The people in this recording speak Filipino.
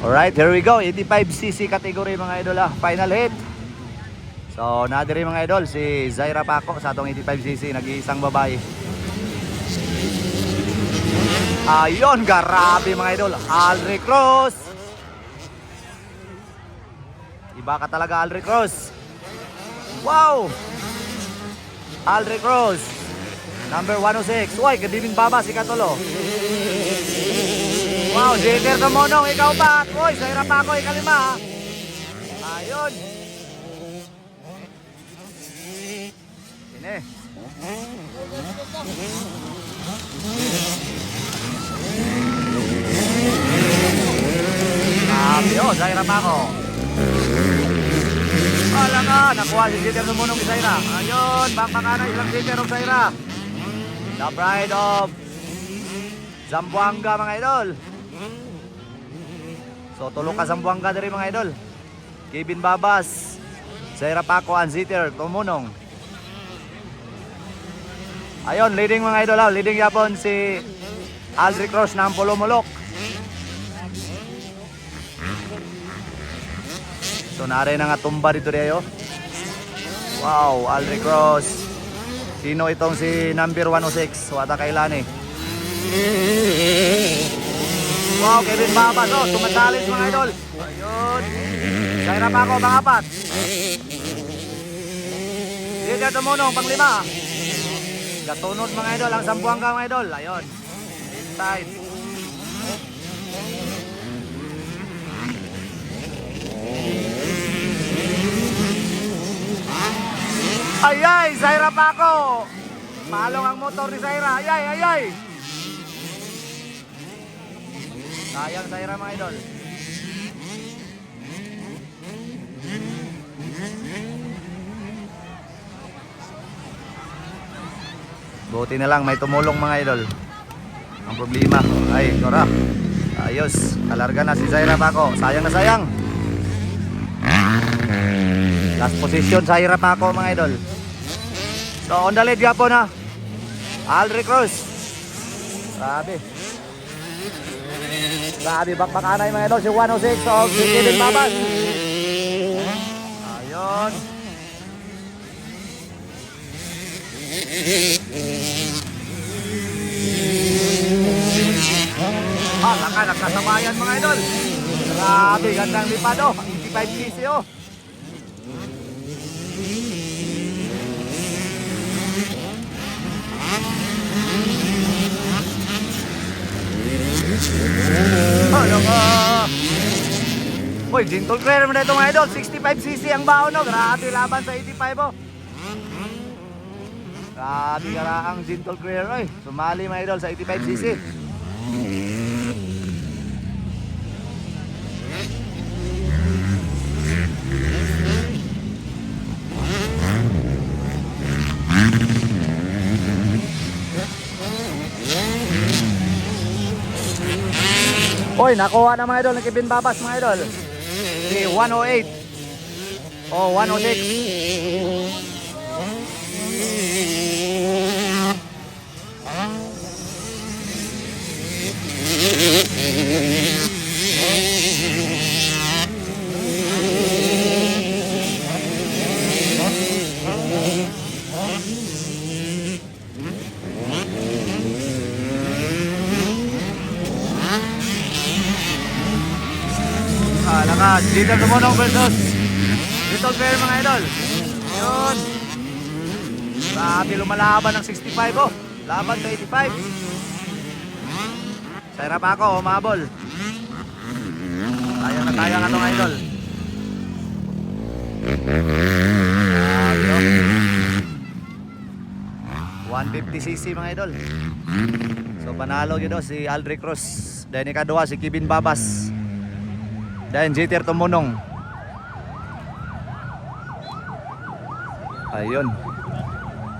Alright, here we go. 85cc category mga idol ah. Final hit. So, nadiri mga idol, si Zaira Paco sa atong 85cc, nag-iisang babae. Ayun, grabe mga idol. Alri Cruz. Iba ka talaga, Alri Cruz. Wow! Alri Cruz. Number 106. Uy, kadibing baba si Katolo. Wow, Jeter Kamonong, ikaw pa. Uy, Zaira Paco, ikalima. ah. Ayun. Sine. Grabe, oh, Zaira Paco. Wala ka, nakuha si Jeter Kamonong ni Zaira. Ayun, bakbakana isang Jeter of Zaira. The bride of Zamboanga mga idol. So tulong ka Zamboanga diri mga idol. Kevin Babas, Zaira Paco and Ziter tumunong. Ayun, leading mga idol, ah. leading yapon si Aldri Cross ng Pulumulok. So nare na nga tumba dito diyo. Wow, Aldri Cross. Sino itong si number 106? Wata kailani. Wow, Kevin Babas. Oh, tumatalis mga idol. Ayun. Zaira pa ako, pangapat. Dito tumunong, panglima. Gatunod mga idol, ang sambuanga mga idol. Ayun. Inside. Ayay, Zaira pa ako. Malong ang motor ni Zaira. Ayay, ayay. Sayang Zaira mga idol. Buti na lang may tumulong mga idol. Ang problema, ay, Nora. Ayos, kalarga na si Zaira Paco. Sayang na sayang. Last position, Zaira Paco mga idol. So, on the lead. Alri Cruz. Grabe. Grabe, bakbakanay mga idol. Si 106 o si Kevin Babas. Ayun. Ah, laka, nagkasabayan mga idol. Grabe, gandang lipado. 85 cc oh. Ano ka? Uy, gentle clear mo na ito mga idol. 65cc ang baon no. Grabe laban sa 85 oh. Grabe ka ang gentle clear oy. Sumali mga idol sa 85cc. Oy, nakuha na mga idol ng Kevin Babas mga idol. Si 108. Oh, 106. Lakas. Dito tumunong versus Little Bear mga idol. Yun. Grabe lumalaban ng 65 oh. Laban sa 85. Sa pa ako, umabol. Kaya na kaya nga itong idol. Oh. 150cc mga idol. So panalo yun oh, si Aldrich Cruz. Dahil ikaduha si Kevin Babas. Dahil Jeter Tumunong. Ayun.